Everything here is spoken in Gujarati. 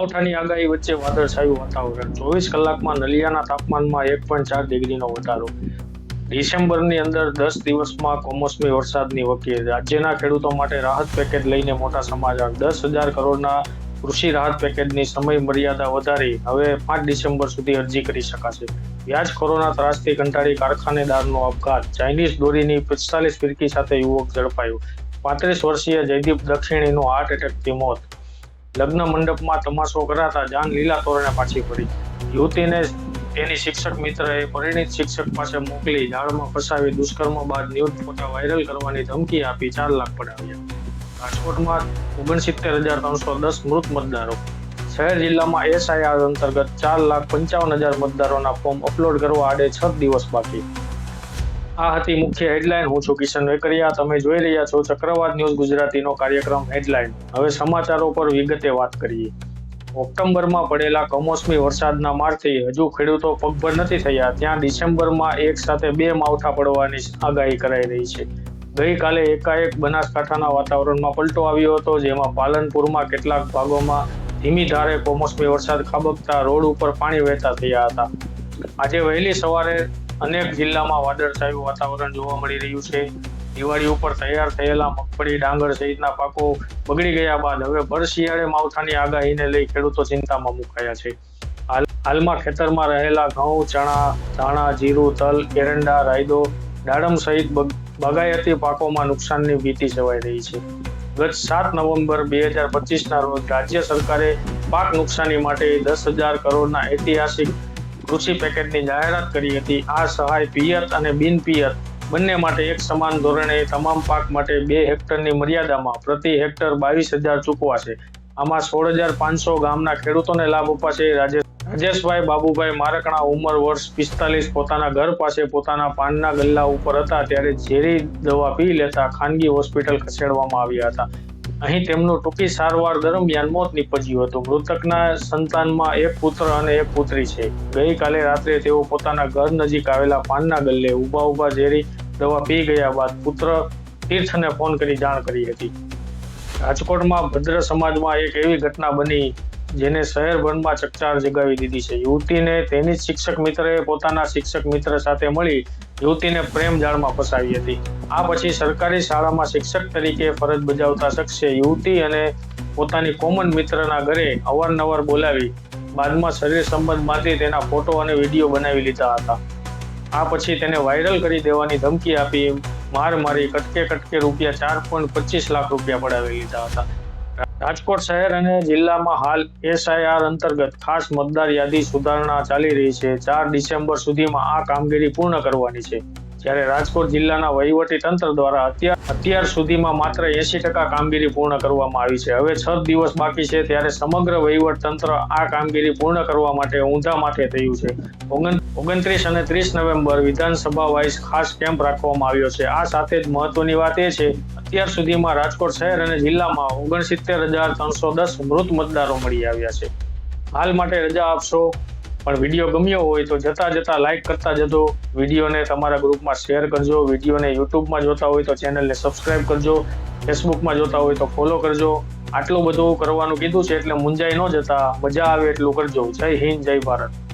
માવઠાની આગાહી વચ્ચે વાદળછાયું વાતાવરણ. ચોવીસ કલાકમાં નલિયાના તાપમાનમાં એક પોઈન્ટ ચાર ડિગ્રીનો વધારો. ડિસેમ્બરની અંદર દસ દિવસમાં કમોસમી વરસાદની વકીલ. રાજ્યના ખેડૂતો માટે રાહત પેકેજ લઈને મોટા સમાચાર. દસ હજાર કરોડના કૃષિ રાહત પેકેજની સમય મર્યાદા વધારી હવે પાંચ ડિસેમ્બર સુધી અરજી કરી શકાશે. વ્યાજ કોરોના ત્રાસથી કંટાળી કારખાનેદારનો આપઘાત. ચાઇનીઝ દોરીની પિસ્તાલીસ ફિરકી સાથે યુવક ઝડપાયો. પાંત્રીસ વર્ષીય જયદીપ દક્ષિણીનું હાર્ટ એટેકથી મોત. લગ્ન મંડપમાં તમાશો કરાતા જાન લીલા તોરણે પાછી પડી. યુવતીને તેની શિક્ષક મિત્રએ પરિણીત શિક્ષક પાસે મોકલી જાળમાં ફસાવી દુષ્કર્મ બાદ ન્યૂઝ ફોટા વાયરલ કરવાની ધમકી આપી ચાર લાખ પડાવ્યા. રાજકોટમાં ઓગણસિત્તેર હજાર ત્રણસો દસ મૃત મતદારો. શહેર જિલ્લામાં એસઆઈઆર અંતર્ગત ચાર લાખ પંચાવન હજાર મતદારોના ફોર્મ અપલોડ કરવા આડે છ દિવસ બાકી. આ હતી મુખ્ય હેડલાઇન હું છું કિશન વેકરિયા. તમે જોઈ રહ્યા છો ચક્રવાત ન્યૂઝ ગુજરાતીનો કાર્યક્રમ હેડલાઇન હવે સમાચારો પર વિગતે વાત કરીએ. ઓક્ટોબરમાં પડેલા કમોસમી વરસાદના મારથી હજુ ખેડૂતો પગભર નથી થયા. ત્યાં ડિસેમ્બરમાં એક સાથે બે માવઠા પડવાની આગાહી કરાઈ રહી છે. ગઈકાલે એકાએક બનાસકાંઠાના વાતાવરણમાં પલટો આવ્યો હતો, જેમાં પાલનપુરમાં કેટલાક ભાગોમાં ધીમી ધારે કમોસમી વરસાદ ખાબકતા રોડ ઉપર પાણી વહેતા થયા હતા. આજે વહેલી સવારે અનેક જિલ્લામાં વાદળછાયું વાતાવરણ જોવા મળી રહ્યું છે. દિવાળી ઉપર તૈયાર થયેલા મગફળી, ડાંગર સહિતના પાકો બગડી ગયા બાદ હવે ભર શિયાળે માવઠાની આગાહીને લઈ ખેડૂતો ચિંતામાં મુકાયા છે. હાલમાં ખેતરમાં રહેલા ઘઉં, ચણા, ધાણા, જીરું, તલ, એરંડા, રાયદો, દાડમ સહિત બગ- બાગાયતી પાકોમાં નુકસાનની ભીતિ સેવાઈ રહી છે. ગત સાત નવેમ્બર બે હજાર પચીસના રોજ રાજ્ય સરકારે પાક નુકસાની માટે દસ હજાર કરોડના ઐતિહાસિક કૃષિ પેકેટની જાહેરાત કરી હતી. આ સહાય પિયત અને બિન પિયત બંને માટે એક સમાન ધોરણે તમામ પાક માટે બે હેક્ટરની મર્યાદામાં પ્રતિ હેક્ટર બાવીસ હજાર ચૂકવાશે. આમાં સોળ હજાર પાંચસો ગામના ખેડૂતોને લાભ અપાશે. રાજે રાજેશભાઈ બાબુભાઈ મારકણા ઉંમર વર્ષ પિસ્તાલીસ પોતાના ઘર પાસે પોતાના પાનના ગલ્લા ઉપર હતા. ત્યારે ઝેરી દવા પી લેતા ખાનગી હોસ્પિટલ ખસેડવામાં આવ્યા હતા. અહીં તેમનું ટૂંકી સારવાર દરમિયાન મોત નીપજ્યું હતું. મૃતકના સંતાનમાં એક પુત્ર અને એક પુત્રી છે. ગઈકાલે રાત્રે તેઓ પોતાના ઘર નજીક આવેલા પાનના ગલ્લે ઊભા ઊભા ઝેરી દવા પી ગયા બાદ પુત્ર તીર્થને ફોન કરી જાણ કરી હતી. રાજકોટમાં ભદ્ર સમાજમાં એક એવી ઘટના બની જેને શહેરભરમાં ચકચાર જગાવી દીધી છે. યુવતીને તેની શિક્ષક મિત્રએ પોતાના શિક્ષક મિત્ર સાથે મળી યુવતીને પ્રેમ જાળમાં ફસાવી હતી. આ પછી સરકારી શાળામાં શિક્ષક તરીકે ફરજ બજાવતા શખ્સે યુવતી અને પોતાની કોમન મિત્રના ઘરે અવારનવાર બોલાવી બાદમાં શરીર સંબંધ બાંધી તેના ફોટો અને વીડિયો બનાવી લીધા હતા. આ પછી તેને વાયરલ કરી દેવાની ધમકી આપી માર મારી કટકે કટકે રૂપિયા ચાર પોઈન્ટ પચીસ લાખ રૂપિયા પડાવી લીધા હતા. રાજકોટ શહેર અને જિલ્લામાં હાલ એસઆઈઆર અંતર્ગત ખાસ મતદાર યાદી સુધારણા ચાલી રહી છે. ચાર ડિસેમ્બર સુધીમાં આ કામગીરી પૂર્ણ કરવાની છે. જ્યારે રાજકોટ જિલ્લાના વહીવટી તંત્ર દ્વારા અત્યાર અત્યાર સુધીમાં માત્ર એસી ટકા કામગીરી પૂર્ણ કરવામાં આવી છે. હવે છ દિવસ બાકી છે ત્યારે સમગ્ર વહીવટ તંત્ર આ કામગીરી પૂર્ણ કરવા માટે ઊંધા માથે થયું છે. ઓગણત્રીસ અને ત્રીસ નવેમ્બર વિધાનસભા વાઇઝ ખાસ કેમ્પ રાખવામાં આવ્યો છે. આ સાથે જ મહત્વની વાત એ છે, અત્યાર સુધીમાં રાજકોટ શહેર અને જિલ્લામાં ઓગણસિત્તેર હજાર ત્રણસો દસ મૃત મતદારો મળી આવ્યા છે. હાલ માટે રજા આપશો? પણ વીડિયો ગમ્યો હોય તો જતા જતા લાઇક કરતા જજો. વિડીયોને તમારા ગ્રુપમાં શેર કરજો. વિડીયોને યુટ્યુબમાં જોતા હોય તો ચેનલને સબસ્ક્રાઇબ કરજો. ફેસબુકમાં જોતા હોય તો ફોલો કરજો. આટલું બધું કરવાનું કીધું છે એટલે મુંજાઈ ન જતા. મજા આવે એટલું કરજો. જય હિન્દ, જય ભારત.